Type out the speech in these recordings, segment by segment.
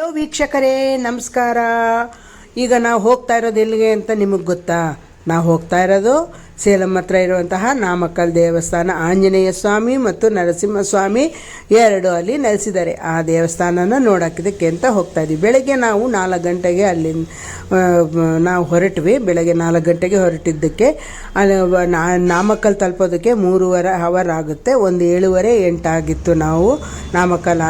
Hello ವೀಕ್ಷಕರೇ ನಮಸ್ಕಾರ. ಈಗ ನಾವು ಹೋಗ್ತಾ ಇರೋದು ಎಲ್ಲಿಗೆ ಅಂತ ನಿಮಗೆ ಗೊತ್ತಾ? ನಾವು ಹೋಗ್ತಾ ಇರೋದು ಸೇಲಂ ಹತ್ರ ಇರುವಂತಹ ನಾಮಕ್ಕಲ್ ದೇವಸ್ಥಾನ ಆಂಜನೇಯ ಸ್ವಾಮಿ ಮತ್ತು ನರಸಿಂಹ ಸ್ವಾಮಿ ಎರಡು ಅಲ್ಲಿ ನೆಲೆಸಿದ್ದಾರೆ. ಆ ದೇವಸ್ಥಾನನ ನೋಡೋಕ್ಕಿದಕ್ಕೆ ಅಂತ ಹೋಗ್ತಾ ಇದ್ವಿ ಬೆಳಗ್ಗೆ ನಾವು ನಾಲ್ಕು ಗಂಟೆಗೆ ಅಲ್ಲಿ ನಾವು ಹೊರಟ್ವಿ. ಬೆಳಗ್ಗೆ ನಾಲ್ಕು ಗಂಟೆಗೆ ಹೊರಟಿದ್ದಕ್ಕೆ, ಅಲ್ಲಿ ನಾಮಕ್ಕಲ್ ತಲುಪೋದಕ್ಕೆ ಮೂರುವರೆ ಅವರ್ ಆಗುತ್ತೆ. ಒಂದು ಏಳುವರೆ ಎಂಟಾಗಿತ್ತು ನಾವು ನಾಮಕ್ಕಲ್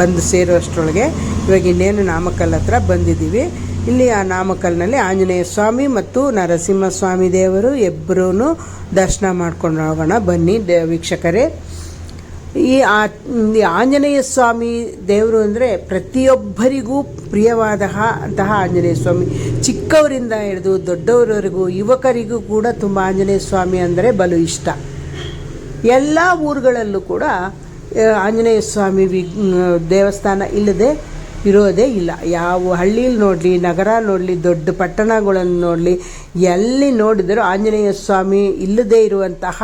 ಬಂದು ಸೇರುವಷ್ಟರೊಳಗೆ ಇವಾಗ ಇನ್ನೇನು ನಾಮಕ್ಕಲ್ ಹತ್ರ ಬಂದಿದ್ದೀವಿ. ಇಲ್ಲಿ ಆ ನಾಮಕಲ್ನಲ್ಲಿ ಆಂಜನೇಯ ಸ್ವಾಮಿ ಮತ್ತು ನರಸಿಂಹ ಸ್ವಾಮಿ ದೇವರು ಇಬ್ಬರೂ ದರ್ಶನ ಮಾಡ್ಕೊಂಡು ಹೋಗೋಣ. ಬನ್ನಿ ದೇ ವೀಕ್ಷಕರೇ. ಈ ಆಂಜನೇಯ ಸ್ವಾಮಿ ದೇವರು ಅಂದರೆ ಪ್ರತಿಯೊಬ್ಬರಿಗೂ ಪ್ರಿಯವಾದ ಅಂತಹ ಆಂಜನೇಯ ಸ್ವಾಮಿ. ಚಿಕ್ಕವರಿಂದ ಹಿಡಿದು ದೊಡ್ಡವರವರೆಗೂ ಯುವಕರಿಗೂ ಕೂಡ ತುಂಬ ಆಂಜನೇಯ ಸ್ವಾಮಿ ಅಂದರೆ ಬಲು ಇಷ್ಟ. ಎಲ್ಲ ಊರುಗಳಲ್ಲೂ ಕೂಡ ಆಂಜನೇಯ ಸ್ವಾಮಿ ವಿ ದೇವಸ್ಥಾನ ಇಲ್ಲದೆ ಇರೋದೇ ಇಲ್ಲ. ಯಾವ ಹಳ್ಳಿಲಿ ನೋಡಲಿ ನಗರ ನೋಡಲಿ, ದೊಡ್ಡ ಪಟ್ಟಣಗಳನ್ನು ನೋಡಲಿ, ಎಲ್ಲಿ ನೋಡಿದರೂ ಆಂಜನೇಯ ಸ್ವಾಮಿ ಇಲ್ಲದೇ ಇರುವಂತಹ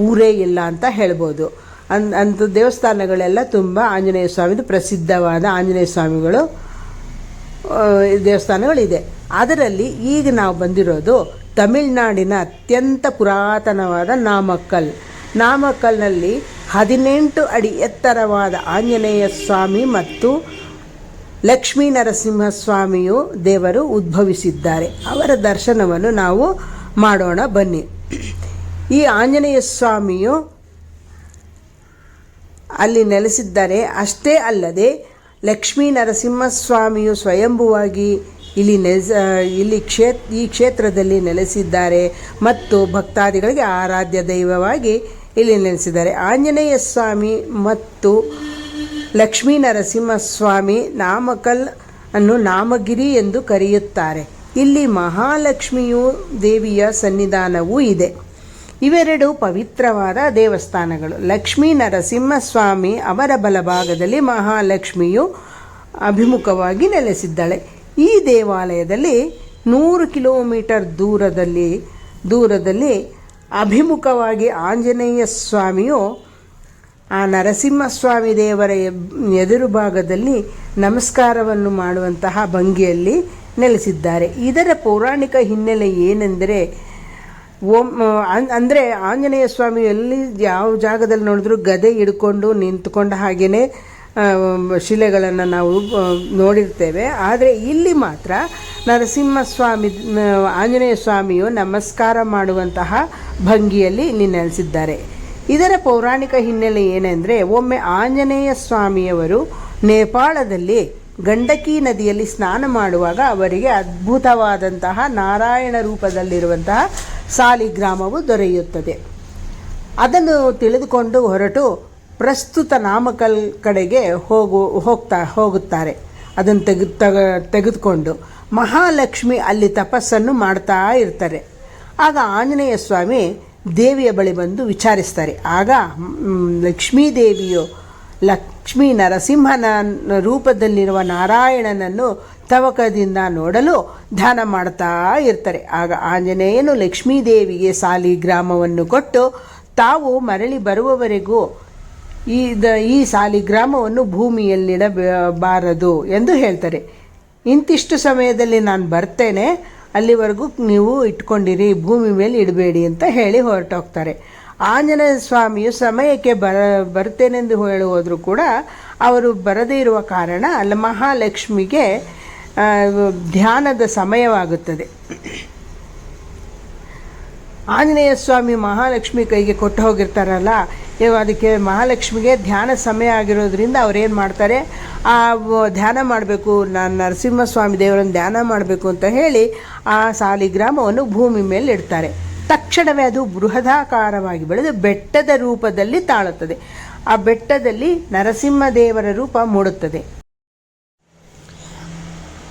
ಊರೇ ಇಲ್ಲ ಅಂತ ಹೇಳ್ಬೋದು. ಅನ್, ಅಂಥ ದೇವಸ್ಥಾನಗಳೆಲ್ಲ ತುಂಬ ಆಂಜನೇಯ ಸ್ವಾಮಿದು ಪ್ರಸಿದ್ಧವಾದ ಆಂಜನೇಯ ಸ್ವಾಮಿಗಳು ದೇವಸ್ಥಾನಗಳಿದೆ. ಅದರಲ್ಲಿ ಈಗ ನಾವು ಬಂದಿರೋದು ತಮಿಳುನಾಡಿನ ಅತ್ಯಂತ ಪುರಾತನವಾದ ನಾಮಕ್ಕಲ್. ನಾಮಕ್ಕಲ್ನಲ್ಲಿ ಹದಿನೆಂಟು ಅಡಿ ಎತ್ತರವಾದ ಆಂಜನೇಯ ಸ್ವಾಮಿ ಮತ್ತು ಲಕ್ಷ್ಮೀ ನರಸಿಂಹಸ್ವಾಮಿಯು ದೇವರು ಉದ್ಭವಿಸಿದ್ದಾರೆ. ಅವರ ದರ್ಶನವನ್ನು ನಾವು ಮಾಡೋಣ, ಬನ್ನಿ. ಈ ಆಂಜನೇಯ ಸ್ವಾಮಿಯು ಅಲ್ಲಿ ನೆಲೆಸಿದ್ದಾರೆ. ಅಷ್ಟೇ ಅಲ್ಲದೆ, ಲಕ್ಷ್ಮೀ ನರಸಿಂಹಸ್ವಾಮಿಯು ಸ್ವಯಂಭುವಾಗಿ ಇಲ್ಲಿ ನೆಲೆಸ, ಇಲ್ಲಿ ಕ್ಷೇತ್, ಈ ಕ್ಷೇತ್ರದಲ್ಲಿ ನೆಲೆಸಿದ್ದಾರೆ ಮತ್ತು ಭಕ್ತಾದಿಗಳಿಗೆ ಆರಾಧ್ಯ ದೈವವಾಗಿ ಇಲ್ಲಿ ನೆಲೆಸಿದ್ದಾರೆ. ಆಂಜನೇಯ ಸ್ವಾಮಿ ಮತ್ತು ಲಕ್ಷ್ಮೀ ನರಸಿಂಹಸ್ವಾಮಿ ನಾಮಕಲ್ ಅನ್ನು ನಾಮಗಿರಿ ಎಂದು ಕರೆಯುತ್ತಾರೆ. ಇಲ್ಲಿ ಮಹಾಲಕ್ಷ್ಮಿಯು ದೇವಿಯ ಸನ್ನಿಧಾನವೂ ಇದೆ. ಇವೆರಡು ಪವಿತ್ರವಾದ ದೇವಸ್ಥಾನಗಳು. ಲಕ್ಷ್ಮೀ ನರಸಿಂಹಸ್ವಾಮಿ ಅವರ ಬಲಭಾಗದಲ್ಲಿ ಮಹಾಲಕ್ಷ್ಮಿಯು ಅಭಿಮುಖವಾಗಿ ನೆಲೆಸಿದ್ದಾಳೆ. ಈ ದೇವಾಲಯದಲ್ಲಿ ನೂರು ಕಿಲೋಮೀಟರ್ ದೂರದಲ್ಲಿ ದೂರದಲ್ಲಿ ಅಭಿಮುಖವಾಗಿ ಆಂಜನೇಯ ಸ್ವಾಮಿಯು ಆ ನರಸಿಂಹಸ್ವಾಮಿ ದೇವರ ಎದುರು ಭಾಗದಲ್ಲಿ ನಮಸ್ಕಾರವನ್ನು ಮಾಡುವಂತಹ ಭಂಗಿಯಲ್ಲಿ ನೆಲೆಸಿದ್ದಾರೆ. ಇದರ ಪೌರಾಣಿಕ ಹಿನ್ನೆಲೆ ಏನೆಂದರೆ, ಓಂ ಅಂದರೆ ಆಂಜನೇಯ ಸ್ವಾಮಿ ಎಲ್ಲಿ ಯಾವ ಜಾಗದಲ್ಲಿ ನೋಡಿದ್ರು ಗದೆ ಹಿಡ್ಕೊಂಡು ನಿಂತ್ಕೊಂಡ ಹಾಗೆಯೇ ಶಿಲೆಗಳನ್ನು ನಾವು ನೋಡಿರ್ತೇವೆ. ಆದರೆ ಇಲ್ಲಿ ಮಾತ್ರ ನರಸಿಂಹಸ್ವಾಮಿ ಆಂಜನೇಯ ಸ್ವಾಮಿಯು ನಮಸ್ಕಾರ ಮಾಡುವಂತಹ ಭಂಗಿಯಲ್ಲಿ ಇಲ್ಲಿ ನೆಲೆಸಿದ್ದಾರೆ. ಇದರ ಪೌರಾಣಿಕ ಹಿನ್ನೆಲೆ ಏನೆಂದರೆ, ಒಮ್ಮೆ ಆಂಜನೇಯ ಸ್ವಾಮಿಯವರು ನೇಪಾಳದಲ್ಲಿ ಗಂಡಕಿ ನದಿಯಲ್ಲಿ ಸ್ನಾನ ಮಾಡುವಾಗ ಅವರಿಗೆ ಅದ್ಭುತವಾದಂತಹ ನಾರಾಯಣ ರೂಪದಲ್ಲಿರುವಂತಹ ಸಾಲಿಗ್ರಾಮವು ದೊರೆಯುತ್ತದೆ. ಅದನ್ನು ತಿಳಿದುಕೊಂಡು ಹೊರಟು ಪ್ರಸ್ತುತ ನಾಮಕಲ್ ಕಡೆಗೆ ಹೋಗು, ಹೋಗ್ತಾ, ಹೋಗುತ್ತಾರೆ. ಅದನ್ನು ತೆಗೆ ತಗ, ತೆಗೆದುಕೊಂಡು ಮಹಾಲಕ್ಷ್ಮಿ ಅಲ್ಲಿ ತಪಸ್ಸನ್ನು ಮಾಡ್ತಾ ಇರ್ತಾರೆ. ಆಗ ಆಂಜನೇಯ ಸ್ವಾಮಿ ದೇವಿಯ ಬಳಿ ಬಂದು ವಿಚಾರಿಸ್ತಾರೆ. ಆಗ ಲಕ್ಷ್ಮೀದೇವಿಯು ಲಕ್ಷ್ಮೀ ನರಸಿಂಹನ ರೂಪದಲ್ಲಿರುವ ನಾರಾಯಣನನ್ನು ತವಕದಿಂದ ನೋಡಲು ಧ್ಯಾನ ಮಾಡ್ತಾ ಇರ್ತಾರೆ. ಆಗ ಆಂಜನೇಯನು ಲಕ್ಷ್ಮೀ ದೇವಿಗೆ ಸಾಲಿಗ್ರಾಮವನ್ನು ಕೊಟ್ಟು ತಾವು ಮರಳಿ ಬರುವವರೆಗೂ ಈ ದ- ಈ ಸಾಲಿಗ್ರಾಮವನ್ನು ಭೂಮಿಯಲ್ಲಿಡಬಾರದು ಎಂದು ಹೇಳ್ತಾರೆ. ಇಂತಿಷ್ಟು ಸಮಯದಲ್ಲಿ ನಾನು ಬರ್ತೇನೆ. ಅಲ್ಲಿವರೆಗೂ ನೀವು ಇಟ್ಕೊಂಡಿರಿ, ಭೂಮಿ ಮೇಲೆ ಇಡಬೇಡಿ ಅಂತ ಹೇಳಿ ಹೊರಟೋಗ್ತಾರೆ. ಆಂಜನೇಯ ಸ್ವಾಮಿಯು ಸಮಯಕ್ಕೆ ಬರ, ಬರ್ತೇನೆಂದು ಹೇಳುವುದ್ರು ಕೂಡ ಅವರು ಬರದೇ ಇರುವ ಕಾರಣ ಅಲ್ಲಿ ಮಹಾಲಕ್ಷ್ಮಿಗೆ ಧ್ಯಾನದ ಸಮಯವಾಗುತ್ತದೆ. ಆಂಜನೇಯ ಸ್ವಾಮಿ ಮಹಾಲಕ್ಷ್ಮಿ ಕೈಗೆ ಕೊಟ್ಟು ಹೋಗಿರ್ತಾರಲ್ಲ ಅದಕ್ಕೆ ಮಹಾಲಕ್ಷ್ಮಿಗೆ ಧ್ಯಾನ ಸಮಯ ಆಗಿರೋದ್ರಿಂದ ಅವ್ರೇನು ಮಾಡ್ತಾರೆ, ಆ ಧ್ಯಾನ ಮಾಡಬೇಕು, ನಾನು ನರಸಿಂಹಸ್ವಾಮಿ ದೇವರನ್ನು ಧ್ಯಾನ ಮಾಡಬೇಕು ಅಂತ ಹೇಳಿ ಆ ಸಾಲಿಗ್ರಾಮವನ್ನು ಭೂಮಿ ಮೇಲೆ ಇಡ್ತಾರೆ. ತಕ್ಷಣವೇ ಅದು ಬೃಹದಾಕಾರವಾಗಿ ಬೆಳೆದು ಬೆಟ್ಟದ ರೂಪದಲ್ಲಿ ತಾಳುತ್ತದೆ. ಆ ಬೆಟ್ಟದಲ್ಲಿ ನರಸಿಂಹದೇವರ ರೂಪ ಮೂಡುತ್ತದೆ.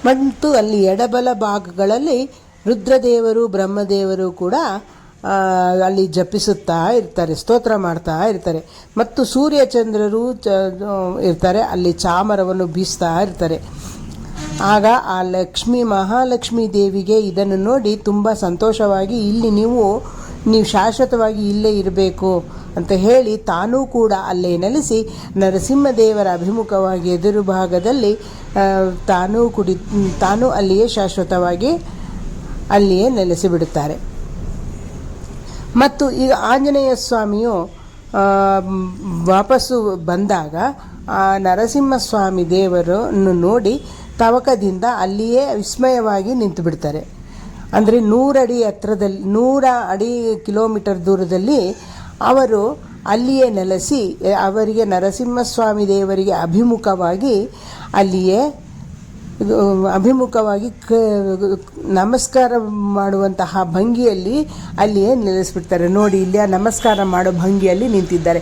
ಮತ್ತು ಅಲ್ಲಿ ಎಡಬಲ ಭಾಗಗಳಲ್ಲಿ ರುದ್ರದೇವರು, ಬ್ರಹ್ಮದೇವರು ಕೂಡ ಅಲ್ಲಿ ಜಪಿಸುತ್ತಾ ಇರ್ತಾರೆ, ಸ್ತೋತ್ರ ಮಾಡ್ತಾ ಇರ್ತಾರೆ. ಮತ್ತು ಸೂರ್ಯಚಂದ್ರರು ಚ ಇರ್ತಾರೆ, ಅಲ್ಲಿ ಚಾಮರವನ್ನು ಬೀಸ್ತಾ ಇರ್ತಾರೆ. ಆಗ ಆ ಲಕ್ಷ್ಮಿ ಮಹಾಲಕ್ಷ್ಮೀ ದೇವಿಗೆ ಇದನ್ನು ನೋಡಿ ತುಂಬ ಸಂತೋಷವಾಗಿ, ಇಲ್ಲಿ ನೀವು ನೀವು ಶಾಶ್ವತವಾಗಿ ಇಲ್ಲೇ ಇರಬೇಕು ಅಂತ ಹೇಳಿ ತಾನೂ ಕೂಡ ಅಲ್ಲೇ ನೆಲೆಸಿ ನರಸಿಂಹದೇವರ ಅಭಿಮುಖವಾಗಿ ಎದುರು ಭಾಗದಲ್ಲಿ ತಾನೂ ಕುಡಿ, ತಾನೂ ಅಲ್ಲಿಯೇ ಶಾಶ್ವತವಾಗಿ ಅಲ್ಲಿಯೇ ನೆಲೆಸಿ ಬಿಡುತ್ತಾರೆ ಮತ್ತು ಈಗ ಆಂಜನೇಯ ಸ್ವಾಮಿಯು ವಾಪಸ್ಸು ಬಂದಾಗ, ಆ, ನರಸಿಂಹಸ್ವಾಮಿ ದೇವರನ್ನು ನೋಡಿ ತವಕದಿಂದ ಅಲ್ಲಿಯೇ ವಿಸ್ಮಯವಾಗಿ ನಿಂತು ಬಿಡ್ತಾರೆ. ಅಂದರೆ ನೂರಡಿ ಹತ್ರದಲ್ಲಿ, ನೂರ ಅಡಿ ಕಿಲೋಮೀಟರ್ ದೂರದಲ್ಲಿ ಅವರು ಅಲ್ಲಿಯೇ ನೆಲೆಸಿ, ಅವರಿಗೆ ನರಸಿಂಹಸ್ವಾಮಿ ದೇವರಿಗೆ ಅಭಿಮುಖವಾಗಿ ಅಲ್ಲಿಯೇ ಅಭಿಮುಖವಾಗಿ ನಮಸ್ಕಾರ ಮಾಡುವಂತಹ ಭಂಗಿಯಲ್ಲಿ ಅಲ್ಲಿಯೇ ನಿಲ್ಲಿಸ್ಬಿಡ್ತಾರೆ ನೋಡಿ, ಇಲ್ಲಿ ನಮಸ್ಕಾರ ಮಾಡೋ ಭಂಗಿಯಲ್ಲಿ ನಿಂತಿದ್ದಾರೆ.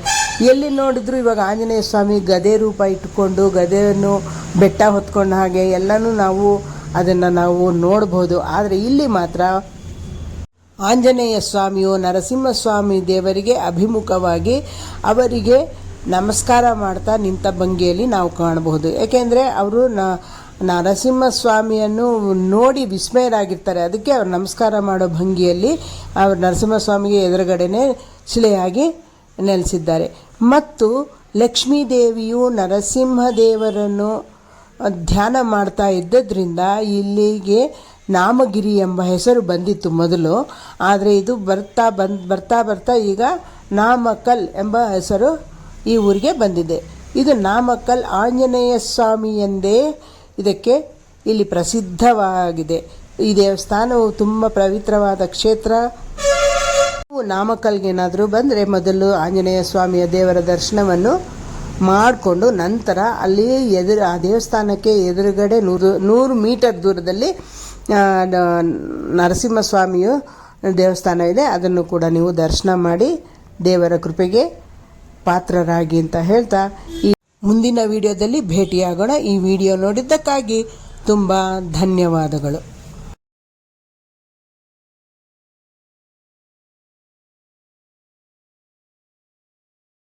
ಎಲ್ಲಿ ನೋಡಿದ್ರು ಇವಾಗ ಆಂಜನೇಯ ಸ್ವಾಮಿ ಗದೆ ರೂಪ ಇಟ್ಟುಕೊಂಡು, ಗದೆಯನ್ನು ಬೆಟ್ಟ ಹೊತ್ಕೊಂಡ ಹಾಗೆ ಎಲ್ಲನೂ ನಾವು ಅದನ್ನು ನಾವು ನೋಡ್ಬೋದು. ಆದರೆ ಇಲ್ಲಿ ಮಾತ್ರ ಆಂಜನೇಯ ಸ್ವಾಮಿಯು, ನರಸಿಂಹಸ್ವಾಮಿ ದೇವರಿಗೆ ಅಭಿಮುಖವಾಗಿ ಅವರಿಗೆ ನಮಸ್ಕಾರ ಮಾಡ್ತಾ ನಿಂತ ಭಂಗಿಯಲ್ಲಿ ನಾವು ಕಾಣಬಹುದು. ಏಕೆಂದರೆ ಅವರು ನ ನರಸಿಂಹಸ್ವಾಮಿಯನ್ನು ನೋಡಿ ವಿಸ್ಮಯರಾಗಿರ್ತಾರೆ. ಅದಕ್ಕೆ ಅವ್ರು ನಮಸ್ಕಾರ ಮಾಡೋ ಭಂಗಿಯಲ್ಲಿ ಅವರು ನರಸಿಂಹಸ್ವಾಮಿಗೆ ಎದುರುಗಡೆನೆ ಶಿಲೆಯಾಗಿ ನೆಲೆಸಿದ್ದಾರೆ. ಮತ್ತು ಲಕ್ಷ್ಮೀದೇವಿಯು ನರಸಿಂಹದೇವರನ್ನು ಧ್ಯಾನ ಮಾಡ್ತಾ ಇದ್ದದ್ರಿಂದ ಇಲ್ಲಿಗೆ ನಾಮಗಿರಿ ಎಂಬ ಹೆಸರು ಬಂದಿತ್ತು ಮೊದಲು. ಆದರೆ ಇದು ಬರ್ತಾ ಬಂದು, ಬರ್ತಾ ಬರ್ತಾ ಈಗ ನಾಮಕಲ್ ಎಂಬ ಹೆಸರು ಈ ಊರಿಗೆ ಬಂದಿದೆ. ಇದು ನಾಮಕಲ್ ಆಂಜನೇಯ ಸ್ವಾಮಿ ಎಂದೇ ಇದಕ್ಕೆ ಇಲ್ಲಿ ಪ್ರಸಿದ್ಧವಾಗಿದೆ. ಈ ದೇವಸ್ಥಾನವು ತುಂಬ ಪವಿತ್ರವಾದ ಕ್ಷೇತ್ರ. ನೀವು ನಾಮಕ್ಕಲ್ಗೇನಾದರೂ ಬಂದರೆ ಮೊದಲು ಆಂಜನೇಯ ಸ್ವಾಮಿಯ ದೇವರ ದರ್ಶನವನ್ನು ಮಾಡಿಕೊಂಡು ನಂತರ ಅಲ್ಲಿ ಎದುರು ಆ ದೇವಸ್ಥಾನಕ್ಕೆ ಎದುರುಗಡೆ ನೂರು ನೂರು ಮೀಟರ್ ದೂರದಲ್ಲಿ ನರಸಿಂಹಸ್ವಾಮಿಯು ದೇವಸ್ಥಾನ ಇದೆ. ಅದನ್ನು ಕೂಡ ನೀವು ದರ್ಶನ ಮಾಡಿ ದೇವರ ಕೃಪೆಗೆ ಪಾತ್ರರಾಗಿ ಅಂತ ಹೇಳ್ತಾ ಈ ಮುಂದಿನ ವಿಡಿಯೋದಲ್ಲಿ ಭೇಟಿಯಾಗೋಣ. ಈ ವಿಡಿಯೋ ನೋಡಿದ್ದಕ್ಕಾಗಿ ತುಂಬ ಧನ್ಯವಾದಗಳು.